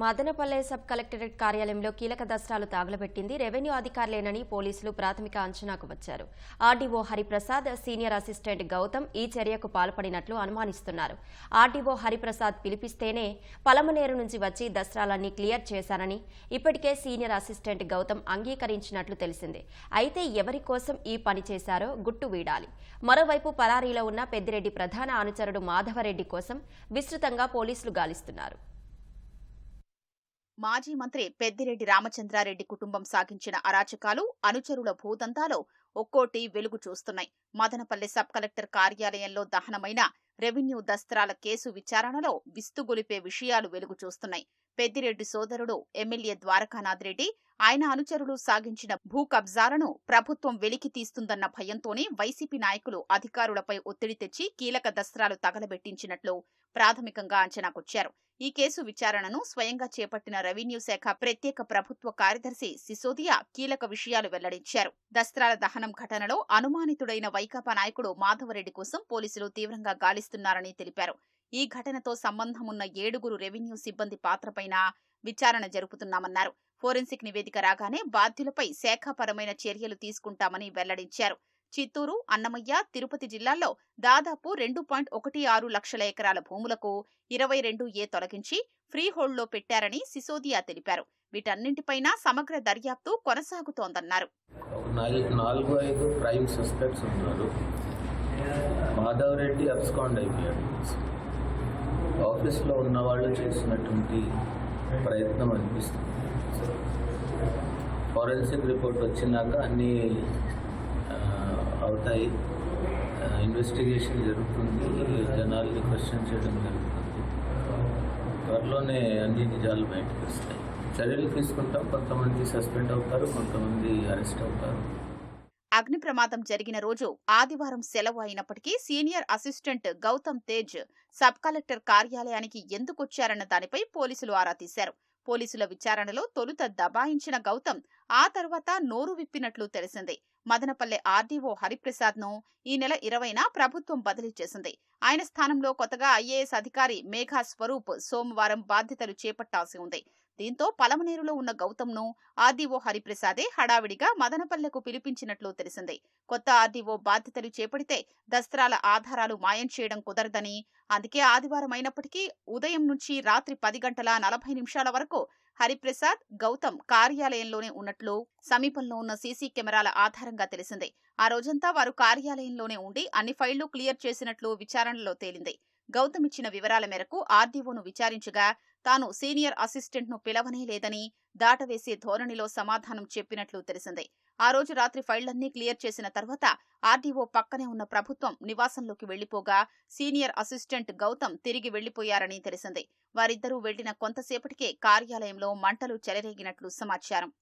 Madanapalle sub collectorate కార్యాలయంలో కీలక దస్త్రాలు తగలబెట్టింది revenue అధికారులేనని పోలీసులు ప్రాథమిక అంచనాకు వచ్చారు. RDO Hariprasad senior assistant Gautam ఈ చర్యకు పాల్పడినట్లు అనుమానిస్తున్నారు. ఆర్డీఓ హరిప్రసాద్ పిలిపిస్తేనే పలమనేరు నుంచి వచ్చి దస్త్రాలన్నీ క్లియర్ చేశారని ఇప్పటికే సీనియర్ అసిస్టెంట్ గౌతమ్ అంగీకరించినట్లు తెలిసింది. అయితే ఎవరి కోసం ఈ పని చేశారో గుట్టు వీడాలి. మరోవైపు పరారీలో ఉన్న పెద్దిరెడ్డి ప్రధాన అనుచరుడు మాధవరెడ్డి కోసం విస్తృతంగా పోలీసులు గాలిస్తున్నారు. మాజీ మంత్రి పెద్దిరెడ్డి రామచంద్రారెడ్డి కుటుంబం సాగించిన అరాచకాలు అనుచరుల భూదంతాలు ఒక్కోటి వెలుగు చూస్తున్నాయి. మదనపల్లి సబ్ కలెక్టర్ కార్యాలయంలో దహనమైన రెవెన్యూ దస్త్రాల కేసు విచారణలో విస్తుగొలిపే విషయాలు వెలుగు చూస్తున్నాయి. పెద్దిరెడ్డి సోదరుడు ఎమ్మెల్యే ద్వారకానాథ్ రెడ్డి ఆయన అనుచరులు సాగించిన భూ కబ్జాలను ప్రభుత్వం వెలికి తీస్తుందన్న భయంతోనే వైసీపీ నాయకులు అధికారులపై ఒత్తిడి తెచ్చి కీలక దస్త్రాలు తగలబెట్టించినట్లు ప్రాథమికంగా అంచనాకొచ్చారు. ఈ కేసు విచారణను స్వయంగా చేపట్టిన రెవెన్యూ శాఖ ప్రత్యేక ప్రభుత్వ కార్యదర్శి సిసోదియా కీలక విషయాలు వెల్లడించారు. దస్త్రాల దహనం ఘటనలో అనుమానితుడైన వైకాపా నాయకుడు మాధవరెడ్డి కోసం పోలీసులు తీవ్రంగా గాలిస్తున్నారని తెలిపారు. ఈ ఘటనతో సంబంధమున్న ఏడుగురు రెవెన్యూ సిబ్బంది పాత్రపైన విచారణ జరుపుతున్నామన్నారు. ఫోరెన్సిక్ నివేదిక రాగానే బాధ్యులపై శాఖాపరమైన చర్యలు తీసుకుంటామని వెల్లడించారు. చిత్తూరు అన్నమయ్య తిరుపతి జిల్లాల్లో దాదాపు రెండు పాయింట్ ఒకటి ఆరు లక్షల ఎకరాల భూములకు ఇరవై రెండు ఏ తొలగించి ఫ్రీహోల్డ్లో పెట్టారని సిసోదియా తెలిపారు. వీటన్నింటిపైన సమగ్ర దర్యాప్తు కొనసాగుతోందన్నారు. నాలుగు నాలుగు ఐదు ప్రైమ్ సస్పెక్ట్స్ ఉన్నారు. మాధవ్ రెడ్డి అబ్స్కాండ్ అయిపోయాడు. ఆఫీస్లో ఉన్న వాళ్ళు చేసినటువంటి ప్రయత్నం అనిపిస్తుంది. ఫారెన్సిక్ రిపోర్ట్ వచ్చినాక అన్నీ అవుతాయి. ఇన్వెస్టిగేషన్ జరుగుతుంది. జనాల్ని క్వశ్చన్ చేయడం జరుగుతుంది. త్వరలోనే అన్ని నిజాలు బయటకు వస్తాయి. చర్యలు తీసుకుంటాం. కొంతమంది సస్పెండ్ అవుతారు కొంతమంది అరెస్ట్ అవుతారు. అగ్ని ప్రమాదం జరిగిన రోజు ఆదివారం సెలవు అయినప్పటికీ senior assistant Gautam Tej sub collector కార్యాలయానికి ఎందుకొచ్చారన్న దానిపై పోలీసులు ఆరా తీశారు. పోలీసుల విచారణలో తొలుత దబాయించిన గౌతమ్ ఆ తర్వాత నోరు విప్పినట్లు తెలిసింది. మదనపల్లె ఆర్డీఓ హరిప్రసాద్ను ఈ నెల ఇరవైన ప్రభుత్వం బదిలీ చేసింది. ఆయన స్థానంలో కొత్తగా ఐఏఎస్ అధికారి మేఘా స్వరూప్ సోమవారం బాధ్యతలు చేపట్టాల్సి ఉంది. దీంతో పలమనేరులో ఉన్న గౌతమ్ను ఆర్డీఓ హరిప్రసాదే హడావిడిగా మదనపల్లెకు పిలిపించినట్లు తెలిసింది. కొత్త ఆర్డీఓ బాధ్యతలు చేపడితే దస్త్రాల ఆధారాలు మాయం చేయడం కుదరదని అందుకే ఆదివారం అయినప్పటికీ ఉదయం నుంచి రాత్రి పది గంటల నలభై నిమిషాల వరకు హరిప్రసాద్ గౌతమ్ కార్యాలయంలోనే ఉన్నట్లు సమీపంలో ఉన్న సీసీ కెమెరాల ఆధారంగా తెలిసింది. ఆ రోజంతా వారు కార్యాలయంలోనే ఉండి అన్ని ఫైళ్ళు క్లియర్ చేసినట్లు విచారణలో తేలింది. గౌతమ్ ఇచ్చిన వివరాల మేరకు ఆర్డీఓను విచారించగా తాను సీనియర్ అసిస్టెంట్ను పిలవనే లేదని దాటవేసే ధోరణిలో సమాధానం చెప్పినట్లు తెలిసింది. ఆ రోజు రాత్రి ఫైళ్ళన్నీ క్లియర్ చేసిన తర్వాత ఆర్డీఓ పక్కనే ఉన్న ప్రభుత్వం నివాసంలోకి వెళ్ళిపోగా సీనియర్ అసిస్టెంట్ గౌతమ్ తిరిగి వెళ్ళిపోయారని తెలిసింది. వారిద్దరూ వెళ్ళిన కొంతసేపటికే కార్యాలయంలో మంటలు చెలరేగినట్లు సమాచారం.